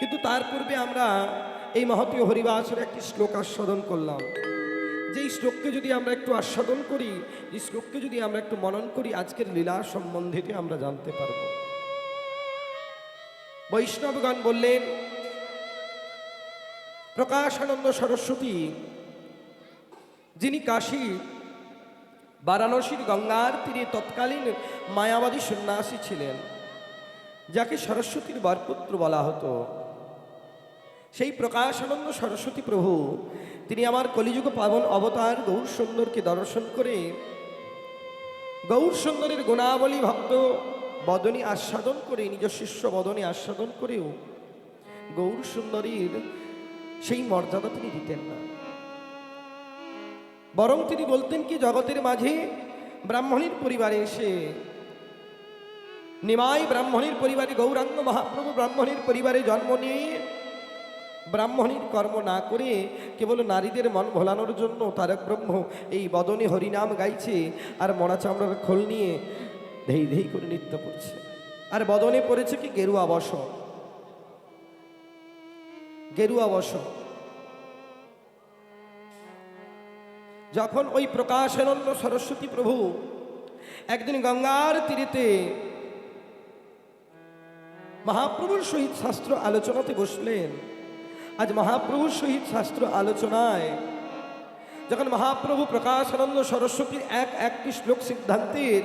কিন্তু তার পূর্বে আমরা এই মহতীয় হরিবাসের একটি শ্লোক আস্বাদন করলাম। যেই শ্লোককে যদি আমরা একটু আস্বাদন করি এই শ্লোককে যদি আমরা একটু মনন করি, আজকের লীলা সম্বন্ধেতে আমরা জানতে পারব। বৈষ্ণবগণ বললেন, প্রকাশানন্দ সরস্বতী, যিনি কাশী বারাণসীর গঙ্গার তীরে তৎকালীন মায়াবাদী সন্ন্যাসী ছিলেন, যাকে সরস্বতীর বরপুত্র বলা হতো। সেই প্রকাশানন্দ সরস্বতী প্রভু, তিনি আমার কলিযুগ পাবন অবতার গৌর সুন্দরকে দর্শন করে গৌর সুন্দরের গুণাবলী ভক্ত বদনী আস্বাদন করে, নিজ শিষ্য বদনী আস্বাদন করেও গৌর সুন্দরীর সেই মর্যাদা তিনি দিতেন না। বরং তিনি বলতেন কি, জগতের মাঝে ব্রাহ্মণীর পরিবারে এসে, নিমাই ব্রাহ্মণীর পরিবারে, গৌরাঙ্গ মহাপ্রভু ব্রাহ্মণীর পরিবারে জন্ম নিয়ে ব্রাহ্মণীর কর্ম না করে কেবল নারীদের মন ভোলানোর জন্য তারক ব্রহ্ম এই বদনে হরিনাম গাইছে আর মরা চামড়ার খোল নিয়ে ধেই ধেই করে নৃত্য করছে। আর বদনে পড়েছে কি গেরুয়া বস? গেরুয়া বস। যখন ওই প্রকাশানন্দ সরস্বতী প্রভু একদিন গঙ্গার তীরেতে মহাপ্রভুর সহিত শাস্ত্র আলোচনাতে বসলেন আজ মহাপ্রভুর সহিত শাস্ত্র আলোচনায় যখন মহাপ্রভু প্রকাশানন্দ সরস্বতীর এক একটি শ্লোক সিদ্ধান্তের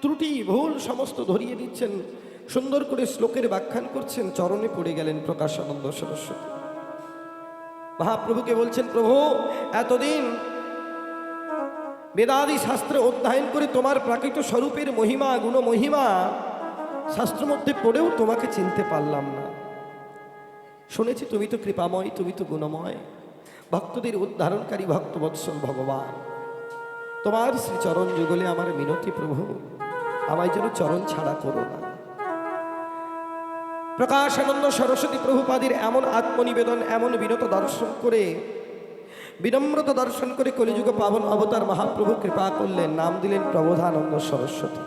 ত্রুটি, ভুল সমস্ত ধরিয়ে দিচ্ছেন, সুন্দর করে শ্লোকের ব্যাখ্যান করছেন, চরণে পড়ে গেলেন প্রকাশানন্দ সরস্বতী। মহাপ্রভুকে বলছেন, প্রভু, এতদিন বেদাদি শাস্ত্রে অধ্যয়ন করে তোমার প্রাকৃত স্বরূপের মহিমা গুণ মহিমা শাস্ত্র মধ্যে পড়েও তোমাকে চিনতে পারলাম না। শুনেছি তুমি তো কৃপাময়, তুমি তো গুণময়। ভক্তদের উদ্ধারণকারী ভক্তবৎসল ভগবান। তোমার শ্রীচরণ যুগলে আমার মিনতি প্রভু, আমায় যেন চরণ ছাড়া করো না। প্রকাশানন্দ সরস্বতী প্রভুপাদের এমন আত্মনিবেদন, এমন বিনত দর্শন করে, বিনম্রতা দর্শন করে কলিযুগ পাবন অবতার মহাপ্রভু কৃপা করলেন, নাম দিলেন প্রবোধানন্দ সরস্বতী।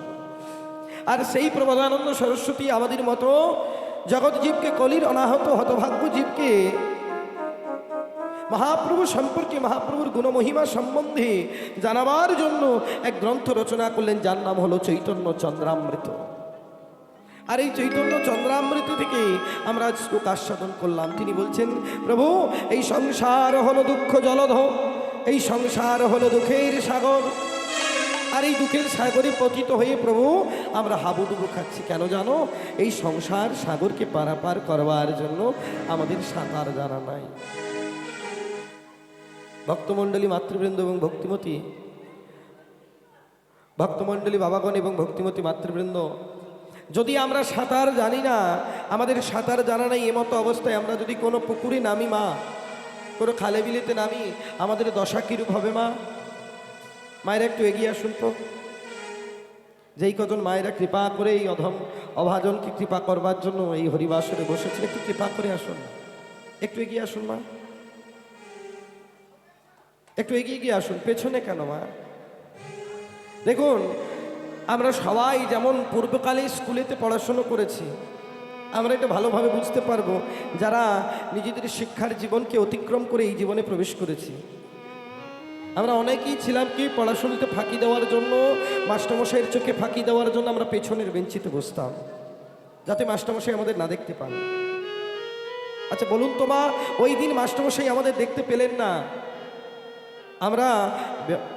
আর সেই প্রবোধানন্দ সরস্বতী আমাদের মতো জগৎ জীবকে কলির অনাহত, হতভাগ্য জীবকে মহাপ্রভু সম্পর্কে, মহাপ্রভুর গুণমহিমা সম্বন্ধে জানাবার জন্য এক গ্রন্থ রচনা করলেন, যার নাম হলো চৈতন্য চন্দ্রামৃত। আর এই চৈতন্য চন্দ্রামৃত থেকে আমরা শ্লোক আস্বাদন করলাম। তিনি বলছেন, প্রভু, এই সংসার হলো দুঃখ জলধ, এই সংসার হলো দুঃখের সাগর। আর এই দুঃখের সাগরে পতিত হয়ে প্রভু, আমরা হাবুডুবু খাচ্ছি। কেন জানো? এই সংসার সাগরকে পারাপার করবার জন্য আমাদের সাঁতার জানা নাই। ভক্তমণ্ডলী মাতৃবৃন্দ এবং ভক্তিমতী, ভক্তমণ্ডলী বাবাগণ এবং ভক্তিমতী মাতৃবৃন্দ, যদি আমরা সাঁতার জানি না, আমাদের সাঁতার জানা নাই, এমতো অবস্থায় আমরা যদি কোনো পুকুরে নামি মা, কোনো খালে বিলেতে নামি, আমাদের দশা কীরূপ হবে মা? মায়েরা একটু এগিয়ে আসুন তো। যেই কজন মায়েরা কৃপা করে এই অধম অভাজনকে কৃপা করবার জন্য এই হরিবাসরে বসেছেন, একটু কৃপা করে আসুন। একটু এগিয়ে আসুন মা। একটু এগিয়ে গিয়ে আসুন, পেছনে কেন মা? দেখুন, আমরা সবাই যেমন পূর্বকালে স্কুলেতে পড়াশুনো করেছি, আমরা এটা ভালোভাবে বুঝতে পারব, যারা নিজেদের শিক্ষার জীবনকে অতিক্রম করে এই জীবনে প্রবেশ করেছি। আমরা অনেকেই ছিলাম কি পড়াশুনোতে ফাঁকি দেওয়ার জন্য, মাস্টারমশাইয়ের চোখে ফাঁকি দেওয়ার জন্য আমরা পেছনের বেঞ্চিতে বসতাম, যাতে মাস্টারমশাই আমাদের না দেখতে পান। আচ্ছা বলুন তো মা, ওই দিন মাস্টারমশাই আমাদের দেখতে পেলেন না। আমরা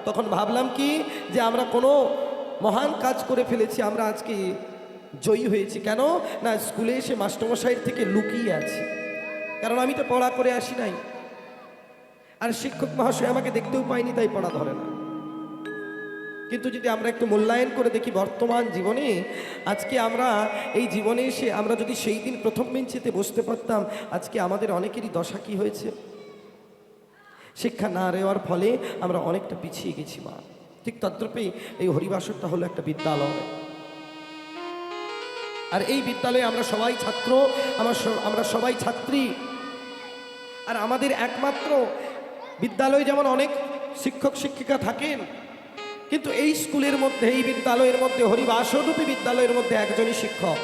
তখন ভাবলাম কি যে আমরা কোনো মহান কাজ করে ফেলেছি, আমরা আজকে জয়ী হয়েছি। কেন? না, স্কুলে এসে মাস্টারমশাইয়ের থেকে লুকিয়ে আছি। কারণ আমি তো পড়া করে আসি নাই। আর শিক্ষক মহাশয় আমাকে দেখতেও পাইনি তাই পড়া ধরে না। কিন্তু যদি আমরা একটু মূল্যায়ন করে দেখি বর্তমান জীবনে, আজকে আমরা, এই জীবনে এসে আমরা যদি সেই দিন প্রথম বেঞ্চিতে বসতে পারতাম, আজকে আমাদের অনেকেরই দশা কি হয়েছে? শিক্ষা না দেওয়ার ফলে আমরা অনেকটা পিছিয়ে গেছি, মা। ঠিক তদ্রূপেই এই হরিবাসরটা হলো একটা বিদ্যালয়। আর এই বিদ্যালয়ে আমরা সবাই ছাত্র, আমরা আমরা সবাই ছাত্রী। আর আমাদের একমাত্র বিদ্যালয়ে যেমন অনেক শিক্ষক, শিক্ষিকা থাকেন, কিন্তু এই স্কুলের মধ্যে, এই বিদ্যালয়ের মধ্যে, হরিবাসরূপী বিদ্যালয়ের মধ্যে একজনই শিক্ষক।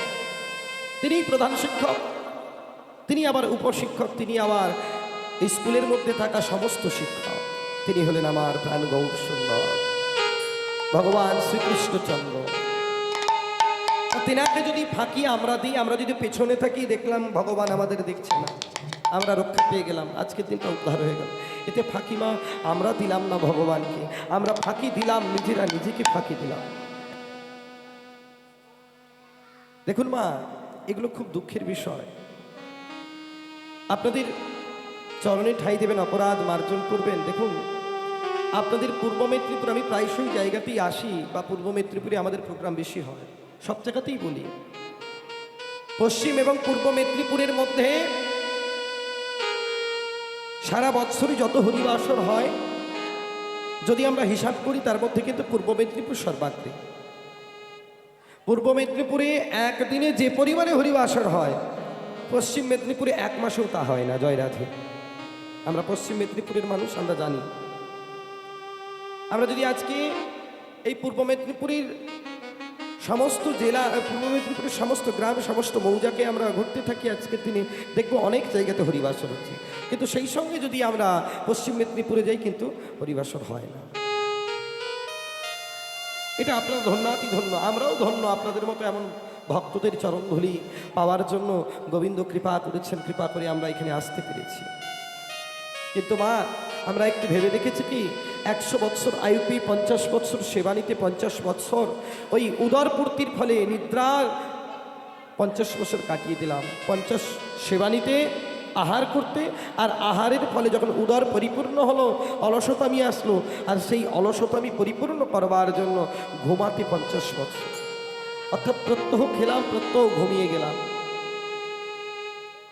তিনিই প্রধান শিক্ষক, তিনি আবার উপশিক্ষক, তিনি আবার এই স্কুলের মধ্যে থাকা সমস্ত শিক্ষক। তিনি হলেন আমার প্রাণ গৌর সুন্দর। ভগবান শ্রীকৃষ্ণচন্দ্র তেনাকে যদি ফাঁকি আমরা দিই, আমরা যদি পেছনে থাকি, দেখলাম ভগবান আমাদের দেখছে না। আমরা রক্ষা পেয়ে গেলাম। আজকের দিনটা উদ্ধার হয়ে গেল। এতে ফাঁকি মা, আমরা দিলাম না ভগবানকে। আমরা ফাঁকি দিলাম, নিজেরা নিজেকে ফাঁকি দিলাম। দেখুন মা, এগুলো খুব দুঃখের বিষয়। আপনাদের চরণে ঠাই দেবেন, অপরাধ মার্জন করবেন। দেখুন, আপনাদের পূর্ব মেদিনীপুর আমি প্রায়শই জায়গাতেই আসি বা পূর্ব মেদিনীপুরে আমাদের প্রোগ্রাম বেশি হয়। সব জায়গাতেই বলি। পশ্চিম এবং পূর্ব মেদিনীপুরের মধ্যে সারা বৎসরই যত হরিবাসর হয়, যদি আমরা হিসাব করি, তার মধ্যে কিন্তু পূর্ব মেদিনীপুর সর্বাগ্রে। পূর্ব মেদিনীপুরে একদিনে যে পরিমাণে হরিবাসর হয়, পশ্চিম মেদিনীপুরে এক মাসেও তা হয় না জয়রাধে আমরা পশ্চিম মেদিনীপুরের মানুষ, আমরা জানি। আমরা যদি আজকে এই পূর্ব মেদিনীপুরের সমস্ত জেলা পূর্ব মেদিনীপুরের সমস্ত গ্রাম, সমস্ত মৌজাকে আমরা ঘুরতে থাকি আজকের দিনে, দেখব অনেক জায়গাতে হরিবাসর হচ্ছে। কিন্তু সেই সঙ্গে যদি আমরা পশ্চিম মেদিনীপুরে যাই, কিন্তু হরিবাসর হয় না। এটা আপনার ধন্যাতি ধন্য। আমরাও ধন্য আপনাদের মতো এমন ভক্তদের চরণধুলি পাওয়ার জন্য। গোবিন্দ কৃপা করেছেন, কৃপা করে আমরা এখানে আসতে পেরেছি। কিন্তু মা, আমরা একটু ভেবে দেখেছি কি একশো বৎসর আয়ুপি, পঞ্চাশ বৎসর সেবানিতে, পঞ্চাশ বৎসর ওই উদরপূর্তির ফলে নিদ্রার পঞ্চাশ বছর কাটিয়ে দিলাম। পঞ্চাশ সেবানিতে, আহার করতে, আর আহারের ফলে যখন উদর পরিপূর্ণ হলো, অলসতামি আসলো, আর সেই অলসতামি পরিপূর্ণ করবার জন্য ঘুমাতে পঞ্চাশ বছর অর্থাৎ প্রত্যহ খেলাম, প্রত্যহ ঘুমিয়ে গেলাম।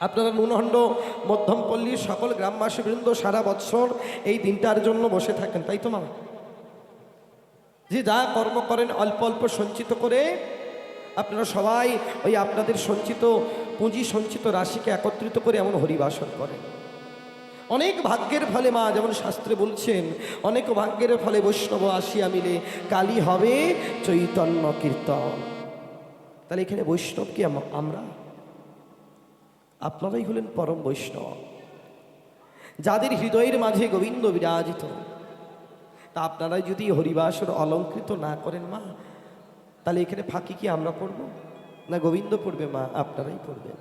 আপনারা নুনহণ্ড মধ্যমপল্লীর সকল গ্রামবাসীবৃন্দ সারা বৎসর এই দিনটার জন্য বসে থাকেন, তাই তো মা? যে যা কর্ম করেন অল্প অল্প সঞ্চিত করে আপনারা সবাই ওই আপনাদের সঞ্চিত পুঁজি, সঞ্চিত রাশিকে একত্রিত করে এমন হরিবাসন করেন। অনেক ভাগ্যের ফলে মা, যেমন শাস্ত্রে বলছেন, অনেক ভাগ্যের ফলে বৈষ্ণব আসিয়া মিলে কালী হবে চৈতন্য কীর্তন। তাহলে এখানে বৈষ্ণব কি আমরা? আপনারাই হলেন পরম বৈষ্ণব। যাদের হৃদয়ের মাঝে গোবিন্দ বিরাজিত, তা আপনারা যদি হরিবাসর অলঙ্কৃত না করেন মা, তাহলে এখানে ফাঁকি কি আমরা পড়ব? না গোবিন্দ পড়বে মা, আপনারাই পড়বেন।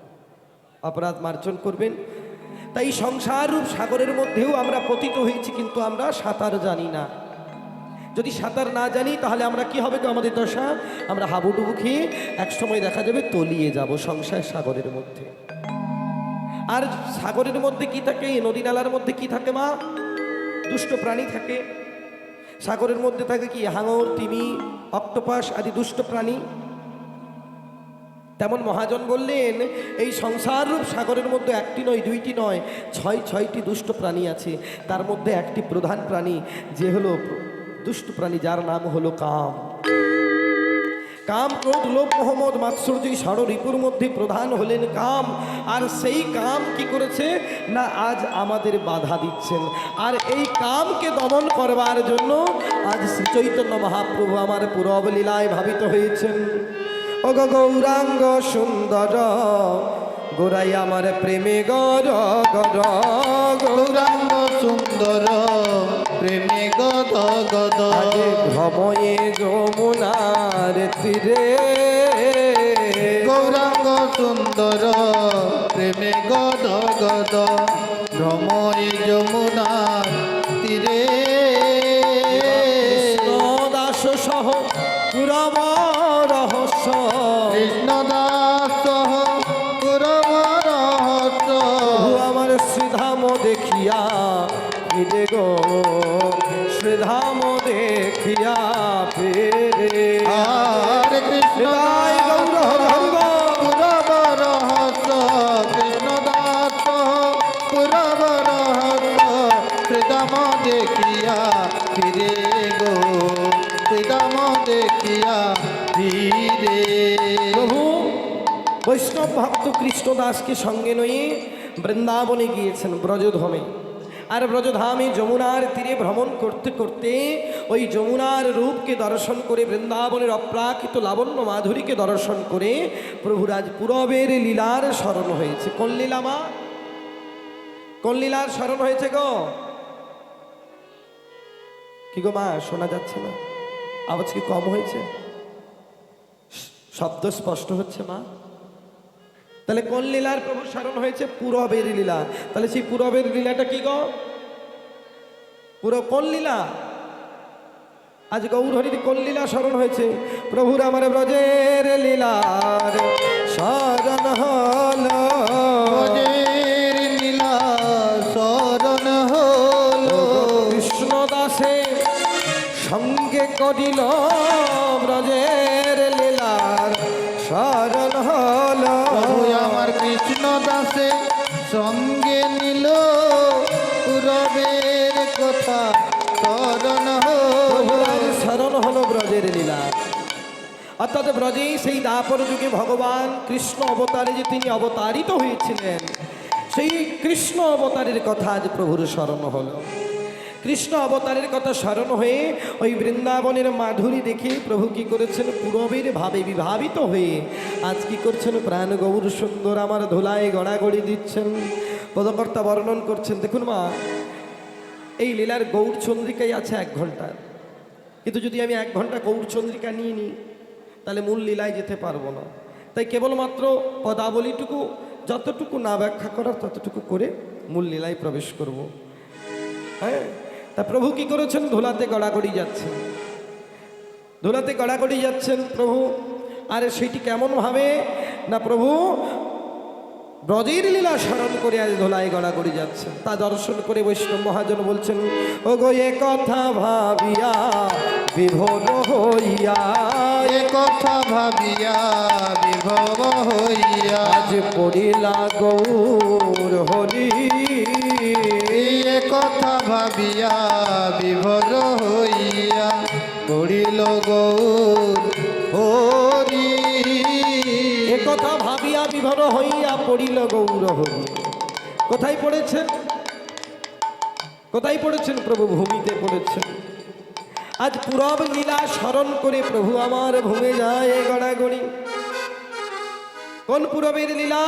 অপরাধ মার্জন করবেন। তাই সংসার রূপ সাগরের মধ্যেও আমরা পতিত হয়েছি, কিন্তু আমরা সাঁতার জানি না। যদি সাঁতার না জানি, তাহলে আমরা কি হবে তো আমাদের দশা? আমরা হাবুডুবু খেয়ে একসময় দেখা যাবে তলিয়ে যাব সংসার সাগরের মধ্যে। আর সাগরের মধ্যে কি থাকে? নদী নালার মধ্যে কি থাকে মা? দুষ্ট প্রাণী থাকে। সাগরের মধ্যে থাকে কি? হাঙর, তিমি, অক্টোপাস আদি দুষ্ট প্রাণী। তেমন মহাজন বললেন, এই সংসার রূপ সাগরের মধ্যে একটি নয়, দুইটি নয়, ছয়, ছয়টি দুষ্ট প্রাণী আছে। তার মধ্যে একটি প্রধান প্রাণী, যে হলো দুষ্ট প্রাণী, যার নাম হলো কাম। কাম ক্রোধ লোভ মোহাম্মদ মাৎসর্য ষড় রিপুর মধ্যে প্রধান হলেন কাম। আর সেই কাম কি করেছে? না, আজ আমাদের বাধা দিচ্ছেন। আর এই কামকে দমন করবার জন্য আজ শ্রী চৈতন্য মহাপ্রভু আমার পুরব লীলায় ভাবিত হয়েছেন। ও গৌরাঙ্গ সুন্দর, গোরাই আমার প্রেমে গর গৌরাঙ্গ সুন্দর, প্রেমে গদ গদ আগে ভ্রময়ে যমুনার তীরে। গৌরাঙ্গ সুন্দর প্রেমে গদ গদ ভ্রমরে যমুনার তীরে। দাস সহ পুরব রহস্য। কৃষ্ণদাস সহ পুরব রহস্য। আমার শ্রীধাম দেখিয়া গো। শ্রীধাম দেখিয়া ফিরে। আর কৃষ্ণ গৌর হরি হরি বল। পুরব রহস্য কৃষ্ণদাস পুরব রহস্য শ্রীদাম দেখিয়া ফিরে গো। শ্রীদাম দেখিয়া ফিরে। প্রভু বৈষ্ণব ভক্ত কৃষ্ণদাসকে সঙ্গে নিয়ে বৃন্দাবনে গিয়েছেন ব্রজধামে। আর ব্রজধামে যমুনার তীরে ভ্রমণ করতে করতে ওই যমুনার রূপকে দর্শন করে বৃন্দাবনের অপ্রাকৃত লাবণ্য মাধুরীকে দর্শন করে প্রভুরাজ পুরবের লীলার স্মরণ হয়েছে। কোন লীলা মা? কোন লীলার স্মরণ হয়েছে গো? কি গো মা, শোনা যাচ্ছে না। আওয়াজ কি কম হয়েছে? শব্দ স্পষ্ট হচ্ছে মা? তাহলে কোন লীলার প্রভু স্মরণ হয়েছে? পুরবের লীলা। তাহলে সেই পুরবের লীলাটা কি গো? পুরো কোন লীলা? আজ গৌরহরির কোন লীলা স্মরণ হয়েছে? প্রভুর আমার ব্রজের লীলার স্মরণ হলো। ব্রজের নীলা শরণ হলো। কৃষ্ণ সঙ্গে করিল কৃষ্ণ দাসে সঙ্গে নিল পুরবের কথা। শরণ শরণ হলো ব্রজের লীলা। অর্থাৎ ব্রজে সেই দাপর যুগে ভগবান কৃষ্ণ অবতারে যে তিনি অবতারিত হয়েছিলেন, সেই কৃষ্ণ অবতারের কথা আজ প্রভুর স্মরণ হলো। কৃষ্ণ অবতারের কথা স্মরণ হয়ে ওই বৃন্দাবনের মাধুরী দেখে প্রভু কি করেছেন? পূরবের ভাবে বিভাবিত হয়ে আজ কি করছেন? প্রাণ গৌর সুন্দর আমার ধুলায় গড়াগড়ি দিচ্ছেন। পদকর্তা বর্ণন করছেন, দেখুন মা, এই লীলার গৌরচন্দ্রিকাই আছে এক ঘণ্টার। কিন্তু যদি আমি এক ঘণ্টা গৌরচন্দ্রিকা নিয়ে নিই, তাহলে মূল লীলায় যেতে পারব না। তাই কেবলমাত্র পদাবলীটুকু, যতটুকু না ব্যাখ্যা করার, ততটুকু করে মূল লীলায় প্রবেশ করব। হ্যাঁ? তা প্রভু কি করেছেন? ধুলাতে গড়াগড়ি যাচ্ছেন। ধুলাতে গড়াগড়ি যাচ্ছেন প্রভু। আর সেটি কেমনভাবে না প্রভু ব্রজের লীলা স্মরণ করে আজ ধোলায় গড়াগড়ি যাচ্ছে তা দর্শন করে বৈষ্ণব মহাজন বলছেন ও গো এ কথা ভাবিয়া বিভোর হইয়া। এ কথা ভাবিয়া বিভব হইয়া। আজ পড়িলা গৌর হরি। কথা ভাবিয়া বিভর হইয়া পড়িল গৌর হরি। এ কথা ভাবিয়া বিভর হইয়া পড়িল গৌর হরি। কোথায় পড়েছেন? কোথায় পড়েছেন প্রভু? ভূমিতে পড়েছেন। আজ পুরব লীলা স্মরণ করে প্রভু আমার ভূমে যায় গড়াগড়ি। কোন পুরবের লীলা?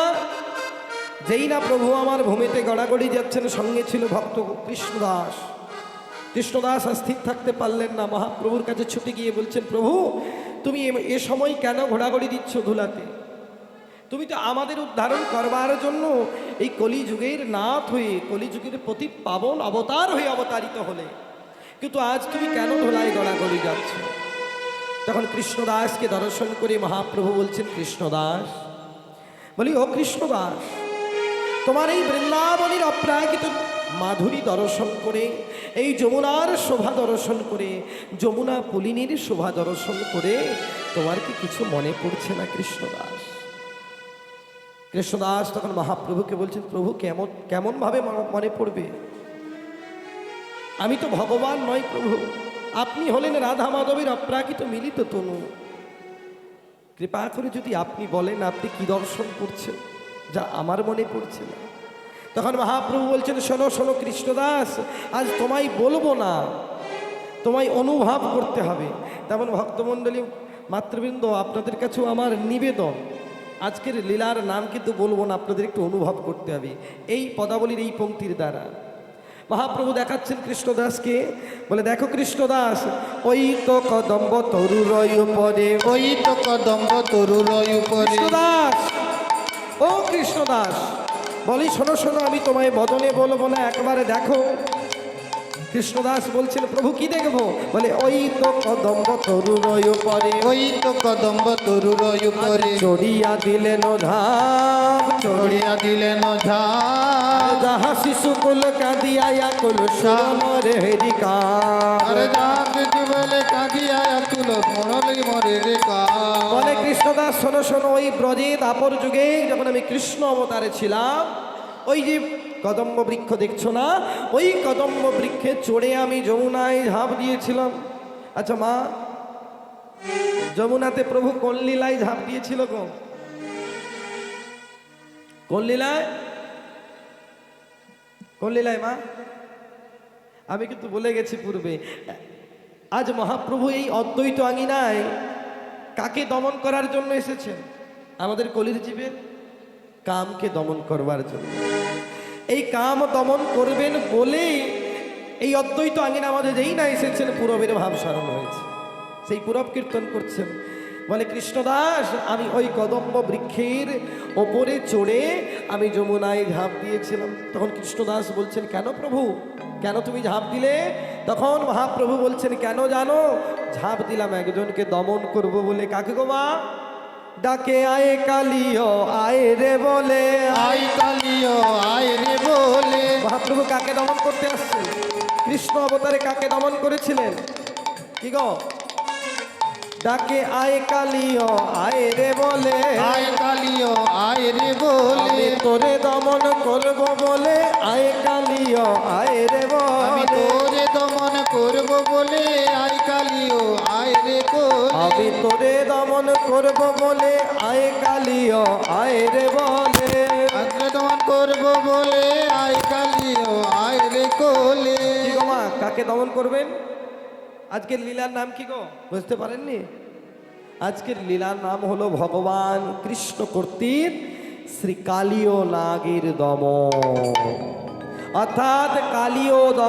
যেই না প্রভু আমার ভূমিতে গড়াগড়ি যাচ্ছেন, সঙ্গে ছিল ভক্ত কৃষ্ণদাস। কৃষ্ণদাস স্থির থাকতে পারলেন না। মহাপ্রভুর কাছে ছুটে গিয়ে বলছেন, প্রভু, তুমি এ সময় কেন ঘোড়াঘড়ি দিচ্ছ ধুলাতে? তুমি তো আমাদের উদ্ধারণ করবার জন্য এই কলিযুগের নাথ হয়ে, কলিযুগের প্রতি পাবন অবতার হয়ে অবতারিত হলে। কিন্তু আজ তুমি কেন ধোলায় গড়াগড়ি যাচ্ছ? তখন কৃষ্ণদাসকে দর্শন করে মহাপ্রভু বলছেন, কৃষ্ণদাস। বলি, ও কৃষ্ণদাস তোমার এই বৃন্দাবনের অপ্রাকৃত মাধুরী দর্শন করে, এই যমুনার শোভা দর্শন করে, যমুনা পুলিনীর শোভা দর্শন করে, তোমার কি কিছু মনে পড়ছে না কৃষ্ণদাস? কৃষ্ণদাস তখন মহাপ্রভুকে বলছেন, প্রভু, কেমন, কেমনভাবে মনে পড়বে? আমি তো ভগবান নয় প্রভু, আপনি হলেন রাধা মাধবের অপ্রাকৃত মিলিত তনু। কৃপা করে যদি আপনি বলেন, আপনি কি দর্শন করছেন? যা আমার মনে পড়ছে না। তখন মহাপ্রভু বলছেন শোনো শোনো কৃষ্ণদাস আজ তোমায় বলব না। তোমায় অনুভব করতে হবে। তেমন ভক্তমণ্ডলী মাতৃবৃন্দ আপনাদের কাছেও আমার নিবেদন। আজকের লীলার নাম কিন্তু বলব না আপনাদের একটু অনুভব করতে হবে। এই পদাবলীর এই পঙ্ক্তির দ্বারা। মহাপ্রভু দেখাচ্ছেন কৃষ্ণদাসকে বলে দেখো কৃষ্ণদাস ওই তো কদম্ব তরুরয় পরে ওই তো কদম্ব তরুর উপরে। কৃষ্ণদাস! ও কৃষ্ণদাস বলি শোনো শোনো আমি তোমায় বদনে বলব না একবারে দেখো। কৃষ্ণদাস বলছেন প্রভু কি দেখব? বলে ওই তো কদম্ব তরুরয় পরে ওই তো কদম্ব তরুর উপরে। চড়িয়া দিলেন ধাম চড়িয়া দিলেন ঝাড় যাহা শিশু কুল কাঁদিয়া কুল সামরে হেরিকা আরে যাক বলে কাঁদিয়া তুল মরলি মরে রে কা বলে কৃষ্ণদাস শোনো শোনো ওই ব্রজে দাপর যুগে যখন আমি কৃষ্ণ অবতারে ছিলাম ওই যে কদম্ব বৃক্ষ দেখছ না? ওই কদম্ব বৃক্ষে চড়ে আমি যমুনায় ঝাঁপ দিয়েছিলাম। আচ্ছা মা, যমুনাতে প্রভু কোন লীলায় ঝাঁপ দিয়েছিল গো। কোন লীলায় মা? আমি কিন্তু বলে গেছি পূর্বে, আজ মহাপ্রভু এই অদ্বৈত আঙিনায় কাকে দমন করার জন্য এসেছেন? আমাদের কলির জীবের কামকে দমন করবার জন্য। এই কাম দমন করবেন বলেই এই অদ্বৈত আঙিনা আমাদের যেই না এসেছেন, পূরবের ভাব স্মরণ হয়েছে। সেই পূরব কীর্তন করছেন। বলে, কৃষ্ণদাস, আমি ওই কদম্ব বৃক্ষের ওপরে চড়ে আমি যমুনায় ঝাঁপ দিয়েছিলাম। তখন কৃষ্ণদাস বলছেন, কেন প্রভু? কেন তুমি ঝাঁপ দিলে? তখন মহাপ্রভু বলছেন, কেন জানো? ঝাঁপ দিলাম একজনকে দমন করব বলে। কাকে গো মা? ডাকে আয়ে কালিও আয় রে বলে। আয় কালিও আয় রে বলে। মহাপ্রভু কাকে দমন করতে আসছে কৃষ্ণ অবতারে কাকে দমন করেছিলেন? কি গো? ডাকে আয় কালিও আয় রে বলে। আয় কালিও আয় রে বলে। তোরে দমন করব বলে। আয় কালিও আয় রে বলে। আমি তোরে দমন করব বলে আয় কালিও আয় রে বলে। দমন করব বলে আয় কালিও আয় রে কোলে। মা কাকে দমন করবেন? আজকের লীলার নাম কি গো? বুঝতে পারেননি? আজকের লীলার নাম হলো ভগবান কৃষ্ণ কর্তৃক শ্রী কালীয় নাগের দমন। অর্থাৎ কালীয় দমন